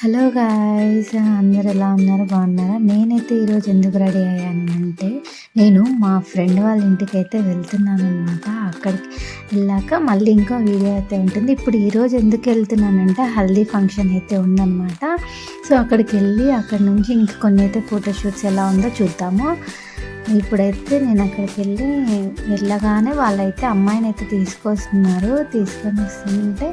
Hello guys అందరు ఎలా ఉన్నారు? బాగున్నారా? నేనైతే ఈరోజు ఎందుకు రెడీ అయ్యాను అంటే నేను మా ఫ్రెండ్ వాళ్ళ ఇంటికి అయితే వెళ్తున్నాను అనమాట అక్కడికి వెళ్ళాక మళ్ళీ ఇంకో వీడియో అయితే ఉంటుంది. ఇప్పుడు ఈరోజు ఎందుకు వెళ్తున్నానంటే హల్దీ ఫంక్షన్ అయితే ఉందన్నమాట. సో అక్కడికి వెళ్ళి అక్కడ నుంచి ఇంక కొన్ని అయితే ఫోటోషూట్స్ ఎలా ఉందో చూద్దాము. ఇప్పుడైతే నేను అక్కడికి వెళ్ళి వెళ్ళగానే వాళ్ళైతే అమ్మాయిని అయితే తీసుకొస్తున్నారు. తీసుకొని వస్తుంటే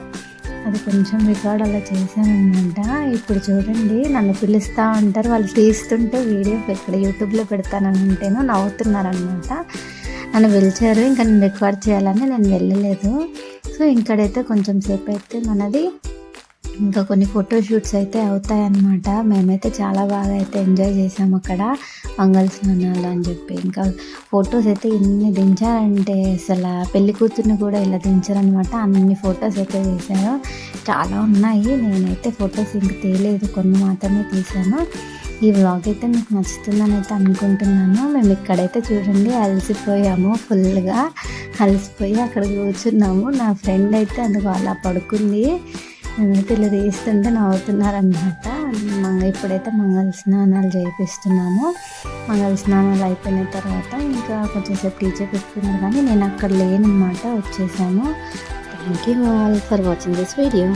అది కొంచెం రికార్డ్ అలా చేశానమాట ఇప్పుడు చూడండి నన్ను పిలుస్తూ ఉంటారు వాళ్ళు తీస్తుంటే వీడియో ఇక్కడ యూట్యూబ్లో పెడతానని ఉంటేనో నవ్వుతున్నారనమాట నన్ను పిలిచారు ఇంకా నేను రికార్డ్ చేయాలని నేను వెళ్ళలేదు. సో ఇక్కడైతే కొంచెం సేపు అయితే మనది ఇంకా కొన్ని ఫోటోషూట్స్ అయితే అవుతాయి అన్నమాట మేమైతే చాలా బాగా అయితే ఎంజాయ్ చేసాము అక్కడ. మంగళ స్నానాలు అని చెప్పి. ఇంకా ఫొటోస్ అయితే ఎన్ని దించారంటే అసలు పెళ్ళి కూతుర్ని కూడా ఇలా దించారనమాట అన్ని ఫొటోస్ అయితే తీశారు చాలా ఉన్నాయి. నేనైతే ఫొటోస్ ఇంక తేలేదు కొన్ని మాత్రమే తీశాను. ఈ వ్లాగ్ అయితే మీకు నచ్చుతుందని అయితే అనుకుంటున్నాను. మేము ఇక్కడైతే చూడండి అలసిపోయాము ఫుల్గా అలసిపోయి అక్కడ కూర్చున్నాము. నా ఫ్రెండ్ అయితే అందుకు అలా పడుకుంది. నేనైతే తీస్తుంటే నవ్వుతున్నారనమాట ఇప్పుడైతే మంగళ స్నానాలు చేపిస్తున్నాము. మంగళ స్నానాలు అయిపోయిన తర్వాత ఇంకా కొంచెం సేపు టీచర్ పెట్టుకున్నారు కానీ నేను అక్కడ లేనమాట వచ్చేసాను thank you all for watching this video